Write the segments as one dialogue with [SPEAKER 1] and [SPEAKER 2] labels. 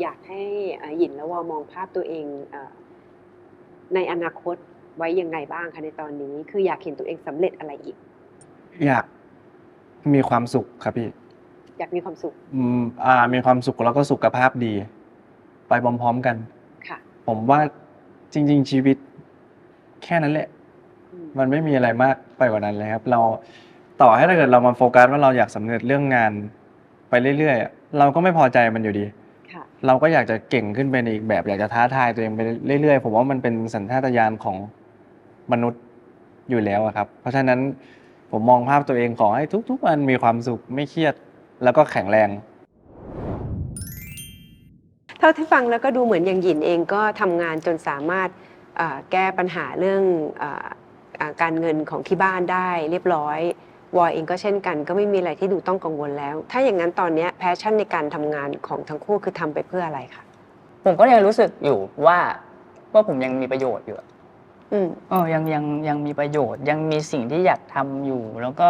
[SPEAKER 1] อยากให้เอ่อหยินและวอมองภาพตัวเองเอ่อในอนาคตไว้ยังไงบ้างคะในตอนนี้ คืออยากเห็นตัวเองสำเร็จอะไรอีก
[SPEAKER 2] อยากมีความสุขครับพี่
[SPEAKER 1] อยากมีความสุข
[SPEAKER 2] อืมอ่า มีความสุขแล้วก็สุขภาพดี ไปพร้อมๆกัน
[SPEAKER 1] ค่ะ
[SPEAKER 2] ผมว่าจริง ๆ ชีวิตแค่นั้นแหละ
[SPEAKER 1] อืม
[SPEAKER 2] มันไม่มีอะไรมากไปกว่านั้นเลยครับ เราต่อให้ถ้าเกิดเรามาโฟกัสว่าเราอยากสำเร็จเรื่องงาน ไปเรื่อยๆอะเราก็ไม่พอใจมันอยู่ดี
[SPEAKER 1] ค่ะ
[SPEAKER 2] เราก็อยากจะเก่งขึ้นไปในอีกแบบ อยากจะท้าทายตัวเองไปเรื่อยๆ ผมว่ามันเป็นสัญชาตญาณของมนุษย์อยู่แล้วครับ เพราะฉะนั้นผมมองภาพตัวเองขอให้ทุกๆวันมีความสุขไม่เครียดแล้วก็แข็งแรง
[SPEAKER 1] เท่าที่ฟังแล้วก็ดูเหมือนอย่างหยินเองก็ทำงานจนสามารถแก้ปัญหาเรื่องการเงินของที่บ้านได้เรียบร้อย วอยเองก็เช่นกัน ก็ไม่มีอะไรที่ดูต้องกังวลแล้ว ถ้าอย่างนั้นตอนเนี้แพชชั่นในการทำงานของทั้งคู่คือทำไปเพื่ออะไรคะ
[SPEAKER 3] ผมก็ยังรู้สึกอยู่ว่าว่าผมยังมีประโยชน์อยู่อะ
[SPEAKER 1] อืม
[SPEAKER 3] เออยังยังยังมีประโยชน์ ยังมีสิ่งที่อยากทำอยู่ แล้วก็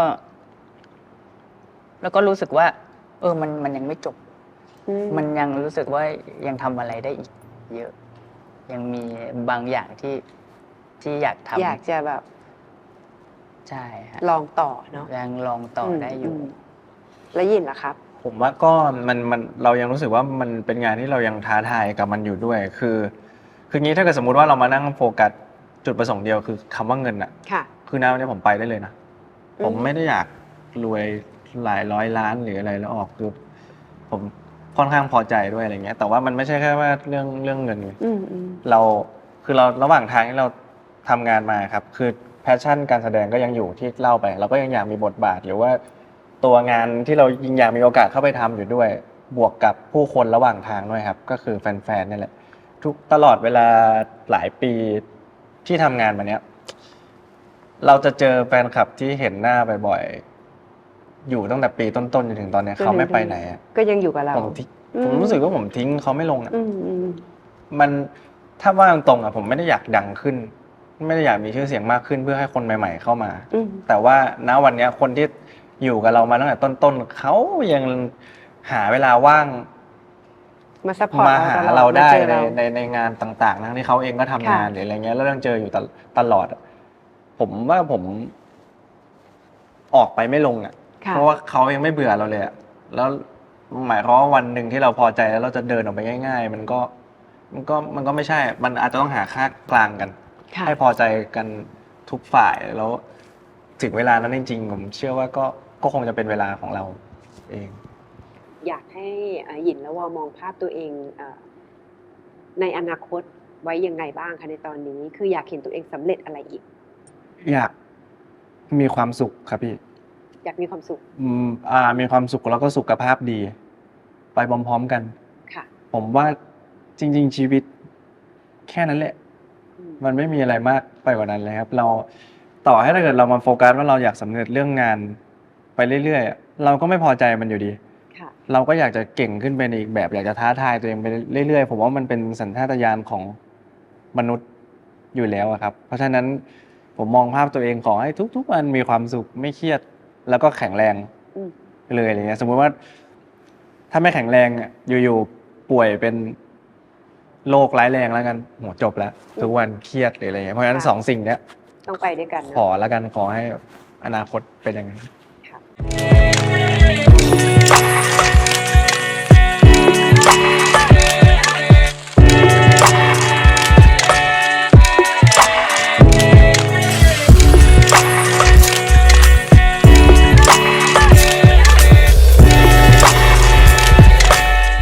[SPEAKER 3] แล้วก็รู้สึกว่า เออ มันมันยังไม่จบ
[SPEAKER 1] อื
[SPEAKER 3] มันยังรู้สึกว่ายังทำอะไรได้อีก เยอะ ยังมีบางอย่างที่ที่อยากทำ
[SPEAKER 1] อยากจะแบบ
[SPEAKER 3] ใช่ฮะ
[SPEAKER 1] ลองต่อเนาะ
[SPEAKER 3] ยังลองต่อได้อยู่
[SPEAKER 1] มมแล้วหยินล่ะครับ
[SPEAKER 2] ผมว่าก็มันมันเรายังรู้สึกว่ามันเป็นงานที่เรายังท้าทายกับมันอยู่ด้วย คือคืองี้ถ้าเกิดสมมติว่าเรามานั่งโฟกัสจุดประสงค์เดียวคือคำว่าเงินอะ
[SPEAKER 1] ค่ะ
[SPEAKER 2] คือน้าวันนี้ผมไปได้เลยนะ
[SPEAKER 1] อืม
[SPEAKER 2] ผมไม่ได้อยากรวยหลายร้อยล้านหรืออะไรแล้วออกคือผมค่อนข้างพอใจด้วยอะไรเงี้ย แต่ว่ามันไม่ใช่แค่ว่าเรื่องเรื่องเงินไง
[SPEAKER 1] อืมอืม
[SPEAKER 2] เราคือเราระหว่างทางที่เราทำงานมาครับ คือ แพชชั่นการแสดงก็ยังอยู่ที่เล่าไป เราก็ยังอยากมีบทบาท หรือว่าตัวงานที่เรายิ่งอยากมีโอกาสเข้าไปทำอยู่ด้วย บวกกับผู้คนระหว่างทางด้วยครับ ก็คือแฟนๆนี่แหละทุกตลอดเวลาหลายปีที่ทำงานมาเนี้ยเราจะเจอแฟนคลับที่เห็นหน้าบ่อยๆอยู่ตั้งแต่ปีต้นๆจนถึงตอนเนี้ยเขาไม่ไปไหนอะ
[SPEAKER 1] ก็ยังอยู่กับเรา
[SPEAKER 2] ผมทิ้ง
[SPEAKER 1] อืม
[SPEAKER 2] ผมรู้สึกว่าผมทิ้งเขาไม่ลงอะ
[SPEAKER 1] อืมอืม
[SPEAKER 2] มันถ้าว่าตรงๆอะผมไม่ได้อยากดังขึ้น ไม่ได้อยากมีชื่อเสียงมากขึ้นเพื่อให้คนใหม่ ๆ เข้ามา
[SPEAKER 1] อืม
[SPEAKER 2] แต่ว่าณวันเนี้ยคนที่อยู่กับเรามาตั้งแต่ต้นๆเขายังหาเวลาว่าง
[SPEAKER 1] มาซัพพอร์ต
[SPEAKER 2] มา
[SPEAKER 1] เรา
[SPEAKER 2] หา
[SPEAKER 1] ตลอด
[SPEAKER 2] เราได้
[SPEAKER 1] มจอ
[SPEAKER 2] ในในในงานต่างๆทั้งที่เขาเองก็ทำงาน
[SPEAKER 1] ค่ะ
[SPEAKER 2] หรืออะไรเงี้ยแล้วยังเจออยู่ตลตลอดอะผมว่าผมออกไปไม่ลงอะ
[SPEAKER 1] ค่ะ
[SPEAKER 2] เพราะว่าเขายังไม่เบื่อเราเลยอะแล้วหมายความว่าวันหนึ่งที่เราพอใจแล้วเราจะเดินออกไปง่าย ๆ มันก็ มันก็มันก็ไม่ใช่ มันอาจจะต้องหาค่ากลางกัน
[SPEAKER 1] ค่ะ
[SPEAKER 2] ให้พอใจกันทุกฝ่ายแล้ว ถึงเวลานั้นจริงๆผมเชื่อว่าก็ก็คงจะเป็นเวลาของเราเอง
[SPEAKER 1] อยากให้เอ่อหยินและวอมองภาพตัวเองเอ่อในอนาคตไว้ยังไงบ้างคะในตอนนี้ คืออยากเห็นตัวเองสำเร็จอะไรอีก
[SPEAKER 2] อยากมีความสุขครับพี่
[SPEAKER 1] อยากมีความสุข
[SPEAKER 2] อืมอ่ามีความสุขแล้วก็สุขภาพดี ไปพร้อมๆกัน
[SPEAKER 1] ค่ะ
[SPEAKER 2] ผมว่าจริง ๆ ชีวิต แค่นั้นแหละ
[SPEAKER 1] อื ม
[SPEAKER 2] มันไม่มีอะไรมากไปกว่านั้นเลยครับ เราต่อให้ถ้าเกิดเรามาโฟกัสว่าเราอยากสำเร็จเรื่องงานไปเรื่อยๆอะเราก็ไม่พอใจมันอยู่ดี
[SPEAKER 1] ค่ะ
[SPEAKER 2] เราก็อยากจะเก่งขึ้นไปในอีกแบบอยากจะท้าทายตัวเองไปเรื่อยๆ ผมว่ามันเป็นสัญชาตญาณของมนุษย์อยู่แล้วอะครับ เพราะฉะนั้นผมมองภาพตัวเองขอให้ทุกๆวันมีความสุขไม่เครียด แล้วก็แข็งแรง
[SPEAKER 1] อืม
[SPEAKER 2] เลยอะไรเงี้ยสมมุติว่า ถ้าไม่แข็งแรงอะอยู่ๆป่วยเป็น โรคร้ายแรงแล้วกันโหจบแล้ว ทุกวันเครียดหรืออะไรเงี้ยเพราะฉะนั้น
[SPEAKER 1] ค่ะ
[SPEAKER 2] สองสิ่งเนี้ย
[SPEAKER 1] ต้องไปด้วยกัน
[SPEAKER 2] ข
[SPEAKER 1] เน
[SPEAKER 2] อ
[SPEAKER 1] อะ
[SPEAKER 2] แล้วกันขอให้อนาคตเป็นอย่างนั้น
[SPEAKER 1] ค่ะ